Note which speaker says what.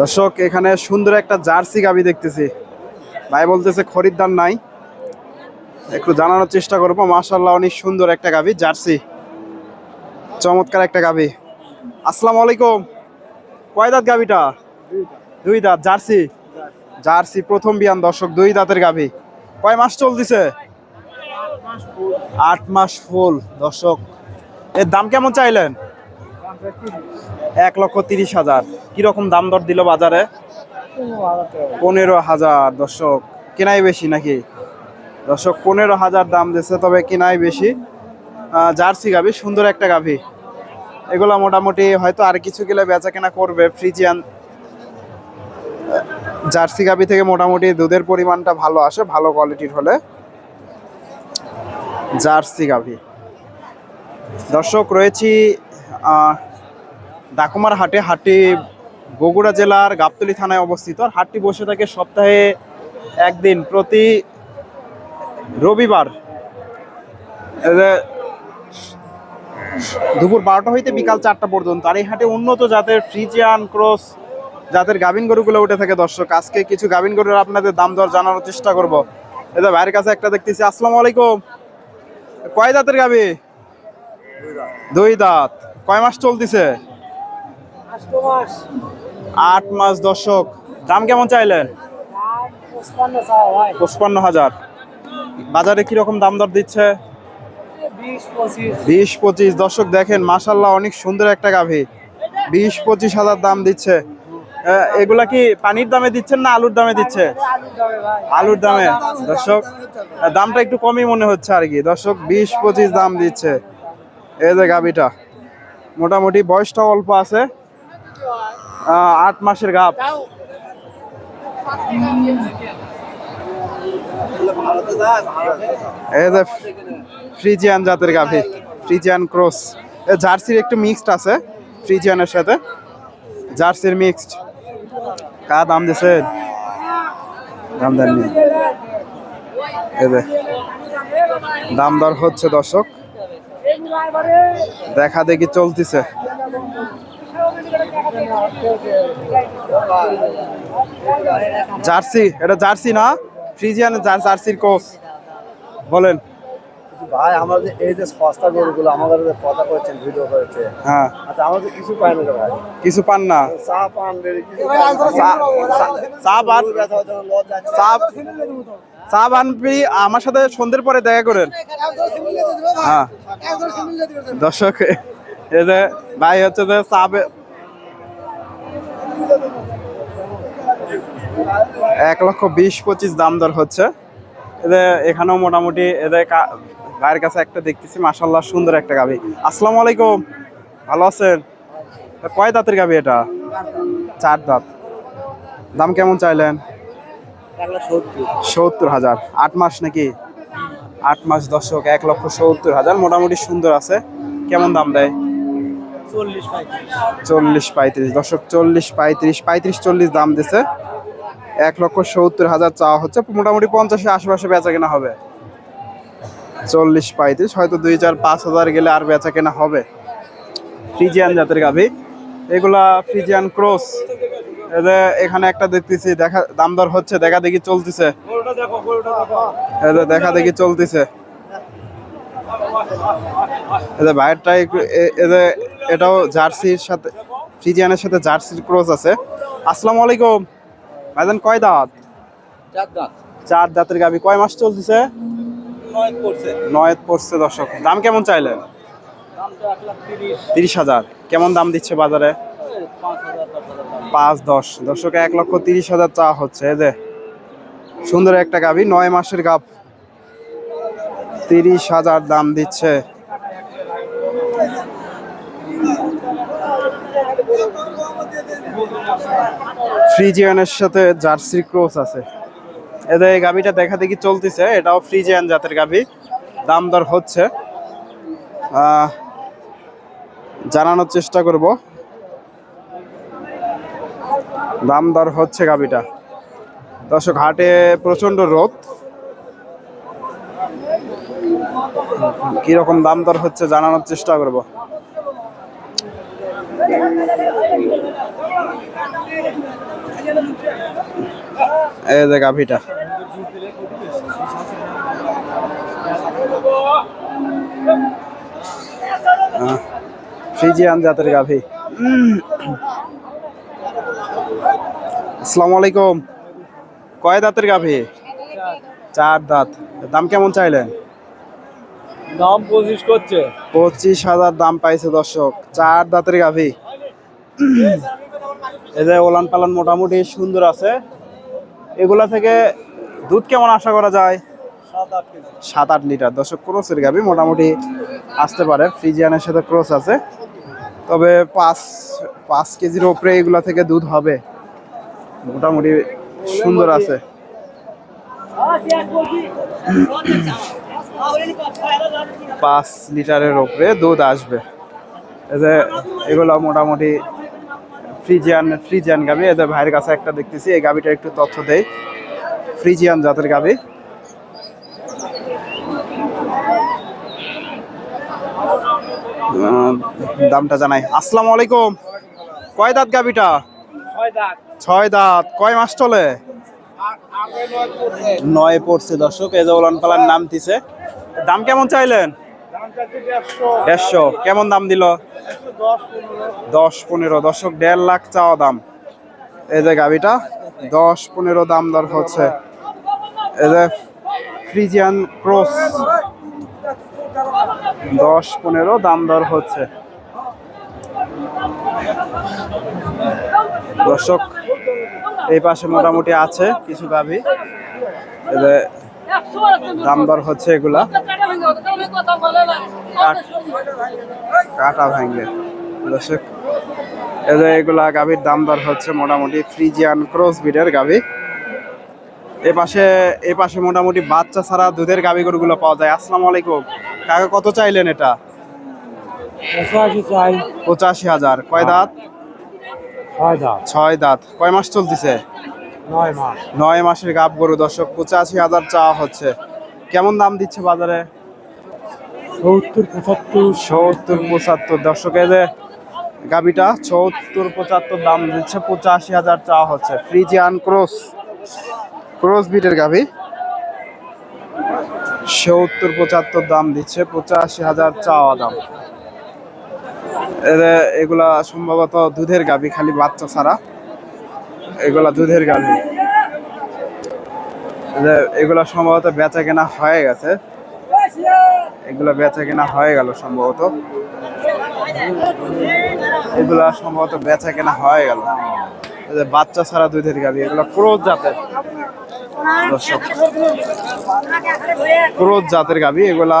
Speaker 1: দর্শক, এখানে সুন্দর একটা জার্সি গাবি দেখতেছি। ভাই বলতেছে, খরিদ্দার নাই। একটু জানানোর চেষ্টা করব। মাশাল্লাহ অনেক সুন্দর একটা গাবি, জার্সি। চমৎকার একটা গাবি। আসসালামু আলাইকুম। কয় দাঁত গাবিটা? দুই দাঁত। জার্সি? জার্সি প্রথম বিয়ান, দর্শক, দুই দাঁতের গাবি। কয় মাস চলতেছে? আট মাস ফুল। দর্শক, এর দাম কেমন চাইলেন? এক লক্ষ তিরিশ হাজার। কীরকম দাম দর দিল বাজারে? পনেরো হাজার, দর্শক। কেনাই বেশি নাকি? দর্শক, পনেরো হাজার দাম দিচ্ছে তবে কেনাই বেশি। জার্সি গাভি, সুন্দর একটা গাভি। এগুলো মোটামুটি হয়তো আর কিছু গেলে বেচা কেনা করবে ফ্রিজিয়ান। জার্সি গাভি থেকে মোটামুটি দুধের পরিমাণটা ভালো আসে, ভালো কোয়ালিটির হলে। জার্সি গাভি। দর্শক, রয়েছি ডাকুমার হাটে হাটটি বগুড়া জেলার গাবতলী থানায় অবস্থিত। আর হাটটি বসে থাকে সপ্তাহে একদিন, প্রতি রবিবার। দুপুর বারোটা হইতে বিকাল চারটা পর্যন্ত। আর এই হাটে উন্নত জাতের ফ্রিজিয়ান ক্রস জাতের গাভিন গরুগুলো উঠে থাকে। দর্শক, আজকে কিছু গাভিন গরুর আপনাদের দাম দর জানানোর চেষ্টা করব। যে ভাইয়ের কাছে একটা দেখতেছি। আসসালামু আলাইকুম। কয় দাঁতের গাভি? দুই দাঁত। কয় মাস চলতেছে? আট মাস দর্শক দাম কেমন চাইলেন? পঁচপান্ন হাজার বাজারে কীরকম দাম দর দিচ্ছে? বিশ পঁচিশ। দর্শক দেখেন মাসাল্লাহ অনেক সুন্দর একটা গাভী। বিশ পঁচিশ হাজার দাম দিচ্ছে। এগুলা কি পানির দামে দিচ্ছেন না আলুর দামে দিচ্ছে? আলুর দামে দর্শক। দামটা একটু কমই মনে হচ্ছে আর কি। দর্শক বিশ পঁচিশ দাম দিচ্ছে। এই যে গাভীটা। মোটামুটি বয়সটা অল্প আছে। আট মাসের এই ফ্রিজিয়ান জাতের গাভী ফ্রিজিয়ান ক্রস। এ জার্সির একটু মিক্সড আছে ফ্রিজিয়ানের সাথে। জার্সির মিক্সড কা দাম দিছে? দাম দেননি। দাম দর হচ্ছে দর্শক। দেখা দেখি চলতেছে। জার্সি এটা জার্সি না? ফ্রিজিয়ান জার্সির কোচ। বলেন।
Speaker 2: ভাই আমাদের এই যে সস্তা গরুগুলো আমাদের যে কথা করেছেন ভিডিও করেছে।
Speaker 1: হ্যাঁ।
Speaker 2: আচ্ছা আমাদের কিছু পায় না ভাই।
Speaker 1: কিছু পান না।
Speaker 2: চা পান পান
Speaker 1: চা- পান। চা চা বানবি আমার সাথে সন্ধ্যের পরে দেখা করেন। হ্যাঁ। দর্শক যে ভাই হচ্ছে যে চা বে- এক লক্ষ বিশ পঁচিশ দাম দর হচ্ছে। এদের এখানেও মোটামুটি এদের ভাইয়ের কাছে একটা দেখতেছি মাসাল্লাহ সুন্দর একটা গাভি আসসালামু আলাইকুম। ভালো আছেন? কয় দাঁতের গাভি এটা? চার দাঁত। দাম কেমন চাইলেন? সত্তর হাজার। আট মাস নাকি? আট মাস দশক, এক লক্ষ সত্তর হাজার। মোটামুটি সুন্দর আছে। কেমন দাম দেয়? চল্লিশ পঁয়ত্রিশ। দর্শক, চল্লিশ পঁয়ত্রিশ পঁয়ত্রিশ, চল্লিশ দাম দিছে। এক লক্ষ সত্তর হাজার চাওয়া হচ্ছে। মোটামুটি পঞ্চাশের আশেপাশে বেচা কেনা হবে। চল্লিশ পঁয়ত্রিশ, হয়তো দুই চার পাঁচ হাজার গেলে আর বেচা কেনা হবে। ফ্রিজিয়ান জাতের গাভি। এগুলা ফ্রিজিয়ান ক্রস। এদের এখানে একটা দেখতেছি, দেখা, দাম দর হচ্ছে, দেখা দেখি চলতেছে। এদের দেখা দেখি চলতেছে। এদের বাইরটা এদের এটাও জার্সির সাথে ফ্রিজিয়ানের সাথে জার্সির ক্রস আছে। আসসালামু আলাইকুম। ভাইজান কয় দাঁত? চার দাঁতের গাভি। কয় মাস চলতেছে? নয় পড়ছে। দর্শক। দাম কেমন চাইলেন? তিরিশ। হাজার। কেমন দাম দিচ্ছে বাজারে? পাঁচ দশ দর্শক এক লক্ষ তিরিশ হাজার চা হচ্ছে যে। সুন্দর একটা গাভি নয় মাসের গাভ তিরিশ হাজার দাম দিচ্ছে। ফ্রিজিয়ানের সাথে জার্সি ক্রস আছে। এদের এই গাভিটা দেখা দেখি চলতেছে, এটাও ফ্রিজিয়ান জাতের গাভি। দাম দর হচ্ছে। জানানোর চেষ্টা করব। দাম দর হচ্ছে গাভিটা। দর্শক, হাটে প্রচণ্ড রোদ। কীরকম দাম দর হচ্ছে জানানোর চেষ্টা করব। এই যে গাভিটা। ফ্রিজিয়ান আলাইকুম। কয় দাঁতের গাভি? চার দাঁত। দাম কেমন চাইলেন?
Speaker 2: দাম পঁচিশ করছে।
Speaker 1: পঁচিশ হাজার দাম পাইছে দর্শক চার দাঁতের গাভি। এই যে ওলান পালান মোটামুটি সুন্দর আছে। এগুলা থেকে দুধ কেমন আশা করা যায়?
Speaker 2: সাত আট
Speaker 1: সাত আট লিটার। দর্শক ক্রোসের গাভি মোটামুটি আসতে পারে ফ্রিজিয়ানের সাথে ক্রোস আছে। তবে পাঁচ পাঁচ কেজির ওপরে এগুলা থেকে দুধ হবে। মোটামুটি সুন্দর আছে। পাঁচ লিটারের ওপরে দুধ আসবে। এই যে এগুলো মোটামুটি ফ্রিজিয়ান ফ্রিজিয়ান গাবি। এদের ভাইয়ের কাছে একটা দেখতেছি এই গাবিটা একটু তথ্য দেয় ফ্রিজিয়ান জাতের গাবি। দামটা জানাই। আসসালামু আলাইকুম। কয় দাঁত গাবিটা?
Speaker 2: ছয় দাঁত।
Speaker 1: কয় মাস চলে? নয় পড়ছে দর্শক, এই যে ওলান পালার নাম দিছে। দাম কেমন চাইলেন? দেড়শো। কেমন দাম দিল? দশ পনেরো। দর্শক, দেড় লাখ চাওয়া দাম। এই যে গাবিটা, দশ পনেরো দাম দর হচ্ছে। এই যে ফ্রিজিয়ান ক্রস, দশ পনেরো দাম দর হচ্ছে। দর্শক এই পাশে মোটামুটি আছে কিছু গাভি। দাম দর হচ্ছে এগুলা। কাটা ভাঙবে দর্শক এগুলা গাভীর দাম দর হচ্ছে মোটামুটি ফ্রিজিয়ান ক্রস বিডের গাভী। এ পাশে এ পাশে মোটামুটি বাচ্চা ছাড়া দুধের গাভী গরুগুলো পাওয়া যায়। আসসালামু আলাইকুম। কাকা কত চাইলেন এটা?
Speaker 2: পঁচাশি
Speaker 1: হাজার। কয় দাঁত?
Speaker 2: ছয় দাঁত।
Speaker 1: ছয় দাঁত। কয় মাস চলতেছে?
Speaker 2: নয় মাস।
Speaker 1: নয় মাসের গাব গরু দর্শক পঁচাশি হাজার চাওয়া হচ্ছে। কেমন দাম দিচ্ছে বাজারে?
Speaker 2: সত্তর পঁচাত্তর।
Speaker 1: সত্তর পঁচাত্তর। দর্শকে যে গাবিটা সত্তর পঁচাত্তর দাম দিচ্ছে পঁচাশি হাজার চাওয়া হচ্ছে। ফ্রিজিয়ান ক্রস ক্রস বিটের গাভি সত্তর পঁচাত্তর দাম দিচ্ছে পঁচাশি হাজার চাওয়া দাম। এগুলা সম্ভবত দুধের গাভি, খালি বাচ্চা ছাড়া। এগুলা দুধের গাভি। এগুলা সম্ভবত বেচা কেনা হয়ে গেছে। এগুলা বেচা কেনা হয়ে গেল সম্ভবত। এগুলা সম্ভবত বেচা কেনা হয়ে গেল। বাচ্চা ছাড়া দুধের গাভি, এগুলো ক্রোধ জাতের। দর্শক, ক্রোধ জাতের গাভি, এগুলা